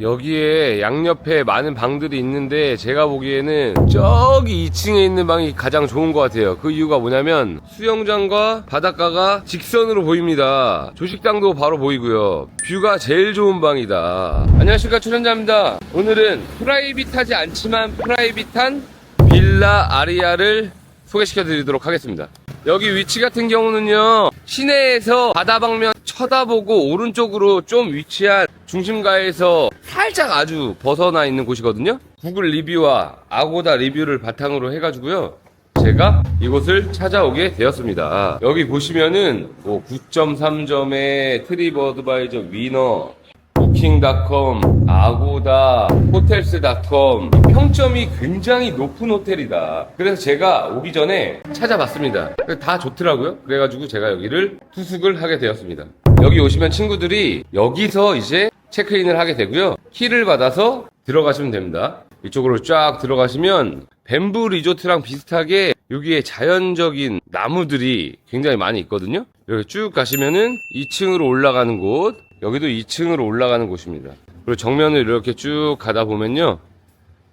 여기에 양옆에 많은 방들이 있는데 제가 보기에는 저기 2층에 있는 방이 가장 좋은 것 같아요. 그 이유가 뭐냐면 수영장과 바닷가가 직선으로 보입니다. 조식당도 바로 보이고요. 뷰가 제일 좋은 방이다. 안녕하십니까 출연자입니다. 오늘은 프라이빗하지 않지만 프라이빗한 빌라 아리아를 소개시켜 드리도록 하겠습니다. 여기 위치 같은 경우는요, 시내에서 바다 방면 쳐다보고 오른쪽으로 좀 위치한 중심가에서 살짝 아주 벗어나 있는 곳이거든요. 구글 리뷰와 아고다 리뷰를 바탕으로 해가지고요. 제가 이곳을 찾아오게 되었습니다. 여기 보시면은 뭐 9.3점의 트리버드바이저 위너 부킹닷컴, 아고다, 호텔스닷컴 평점이 굉장히 높은 호텔이다. 그래서 제가 오기 전에 찾아봤습니다. 다 좋더라고요. 그래가지고 제가 여기를 투숙을 하게 되었습니다. 여기 오시면 친구들이 여기서 이제 체크인을 하게 되고요. 키를 받아서 들어가시면 됩니다. 이쪽으로 쫙 들어가시면 뱀부 리조트랑 비슷하게 여기에 자연적인 나무들이 굉장히 많이 있거든요. 여기 쭉 가시면은 2층으로 올라가는 곳, 여기도 2층으로 올라가는 곳입니다. 그리고 정면을 이렇게 쭉 가다 보면요.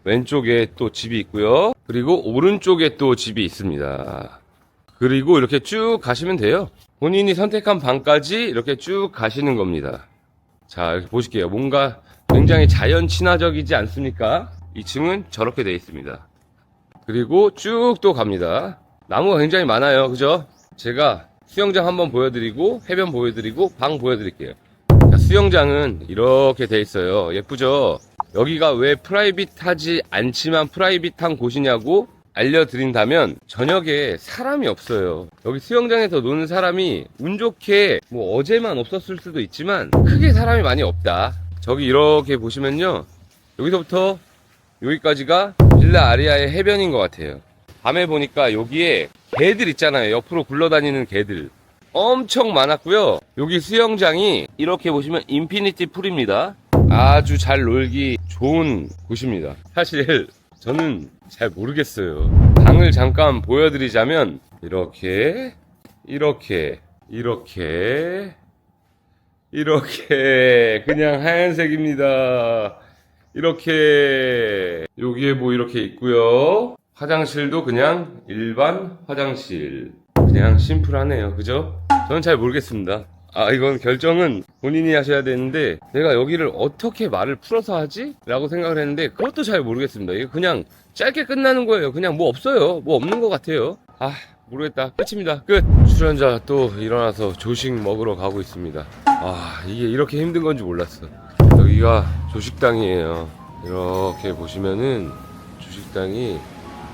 왼쪽에 또 집이 있고요. 그리고 오른쪽에 또 집이 있습니다. 그리고 이렇게 쭉 가시면 돼요. 본인이 선택한 방까지 이렇게 쭉 가시는 겁니다. 자, 이렇게 보실게요. 뭔가 굉장히 자연 친화적이지 않습니까? 2층은 저렇게 돼 있습니다. 그리고 쭉 또 갑니다. 나무가 굉장히 많아요. 그죠? 제가 수영장 한번 보여드리고, 해변 보여드리고, 방 보여드릴게요. 자, 수영장은 이렇게 돼 있어요. 예쁘죠? 여기가 왜 프라이빗하지 않지만 프라이빗한 곳이냐고 알려드린다면 저녁에 사람이 없어요. 여기 수영장에서 노는 사람이 운 좋게 뭐 어제만 없었을 수도 있지만 크게 사람이 많이 없다. 저기 이렇게 보시면요. 여기서부터 여기까지가 빌라 아리아의 해변인 것 같아요. 밤에 보니까 여기에 개들 있잖아요. 옆으로 굴러다니는 개들. 엄청 많았고요. 여기 수영장이 이렇게 보시면 인피니티 풀입니다. 아주 잘 놀기 좋은 곳입니다. 사실 저는 잘 모르겠어요. 방을 잠깐 보여드리자면 이렇게 이렇게 이렇게 이렇게 그냥 하얀색입니다. 이렇게 여기에 뭐 이렇게 있고요. 화장실도 그냥 일반 화장실. 그냥 심플하네요. 그죠? 저는 잘 모르겠습니다. 아, 이건 결정은 본인이 하셔야 되는데, 내가 여기를 어떻게 말을 풀어서 하지? 라고 생각을 했는데, 그것도 잘 모르겠습니다. 이거 그냥 짧게 끝나는 거예요. 그냥 뭐 없어요. 뭐 없는 것 같아요. 아, 모르겠다. 끝입니다. 끝! 출연자 또 일어나서 조식 먹으러 가고 있습니다. 아, 이게 이렇게 힘든 건지 몰랐어. 여기가 조식당이에요. 이렇게 보시면은 조식당이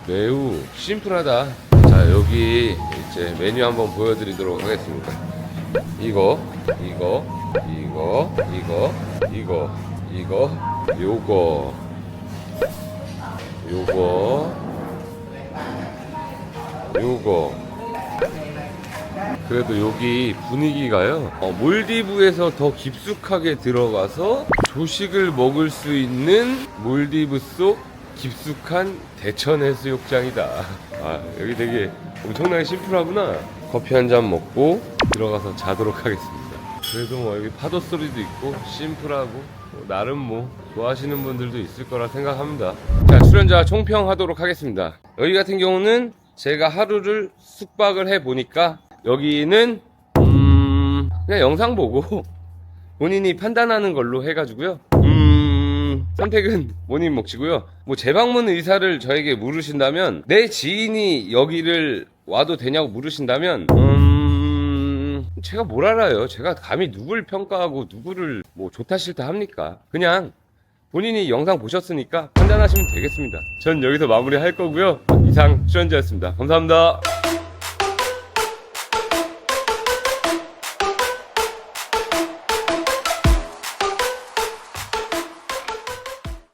매우 심플하다. 자, 여기 이제 메뉴 한번 보여드리도록 하겠습니다. 이거, 이거, 이거, 이거, 이거, 이거, 요거, 요거, 요거. 그래도 여기 분위기가요, 어, 몰디브에서 더 깊숙하게 들어가서 조식을 먹을 수 있는 몰디브 속 깊숙한 대천 해수욕장이다. 아, 여기 되게 엄청나게 심플하구나. 커피 한 잔 먹고 들어가서 자도록 하겠습니다. 그래도 뭐 여기 파도 소리도 있고 심플하고 뭐 나름 뭐 좋아하시는 분들도 있을 거라 생각합니다. 자, 출연자 총평하도록 하겠습니다. 여기 같은 경우는 제가 하루를 숙박을 해 보니까 여기는 음 그냥 영상 보고 본인이 판단하는 걸로 해가지고요. 음, 선택은 본인 몫이고요. 뭐 재방문 의사를 저에게 물으신다면 내 지인이 여기를 와도 되냐고 물으신다면 음, 제가 뭘 알아요. 제가 감히 누굴 평가하고 누구를 뭐 좋다 싫다 합니까? 그냥 본인이 영상 보셨으니까 판단하시면 되겠습니다. 전 여기서 마무리할 거고요. 이상 출연자였습니다. 감사합니다.